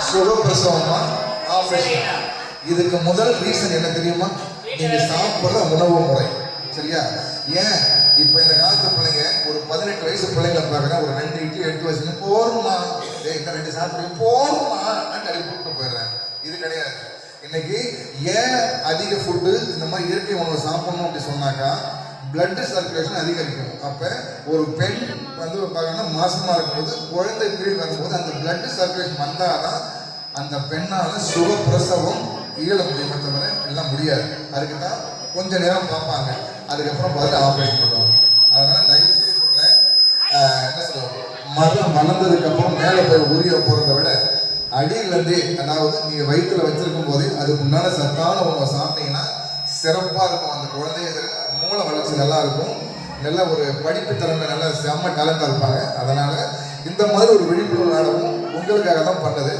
சுகப்பிரசவமா operation. இதுக்கு முதல் reason என்ன தெரியுமா? நீங்க சாப்பிடுற உணவு முறை. சரியா? ஏன்? இப்ப இந்த காலத்து பிள்ளைங்க ஒரு பதினெட்டு வயசு பிள்ளைங்களை பார்க்கறேன் ஒரு ரெண்டு இட்லி எட்டு வயசு போருமா ரெண்டு சாப்பிடுங்க போருமா அடி கூப்பிட்டு போயிடுறேன். இது கிடையாது. இன்னைக்கு ஏன் அதிக ஃபுட்டு இந்த மாதிரி இயற்கை உணவு சாப்பிடணும் அப்படி சொன்னாக்கா பிளட் சர்க்குலேஷன் அதிகரிக்கும் அப்போ ஒரு பெண் வந்து பார்த்தீங்கன்னா மாசமாக இருக்கும்போது குழந்தை பீரியட் வரும்போது அந்த பிளட் சர்க்குலேஷன் வந்தாதான் அந்த பெண்ணால் சுகப்பிரசவம் இயல முடியுமே தவிர எல்லாம் முடியாது. அதுக்கு தான் கொஞ்ச நேரம் பார்ப்பாங்க. அதுக்கப்புறம் பதில் ஆப்ரேஷன் பண்ணுவாங்க. அதனால் தயவு செய்து என்ன சொல்லுவோம் மரம் மணந்ததுக்கப்புறம் மேலே போய் உரிய போகிறத விட அடியிலேருந்தே அதாவது நீங்கள் வயிற்றுல வச்சிருக்கும் போதே அதுக்கு முன்னால் சத்தான உணவை சாப்பிட்டீங்கன்னா சிறப்பாக இருக்கும். அந்த குழந்தைங்க மூளை வளர்ச்சி நல்லா இருக்கும். நல்ல ஒரு படிப்பு திறமை நல்ல செம்ம டேலண்டாக இருப்பாங்க. அதனால் இந்த மாதிரி ஒரு விழிப்புணர்வு நாடகம் உங்களுக்காக தான் பண்ணது.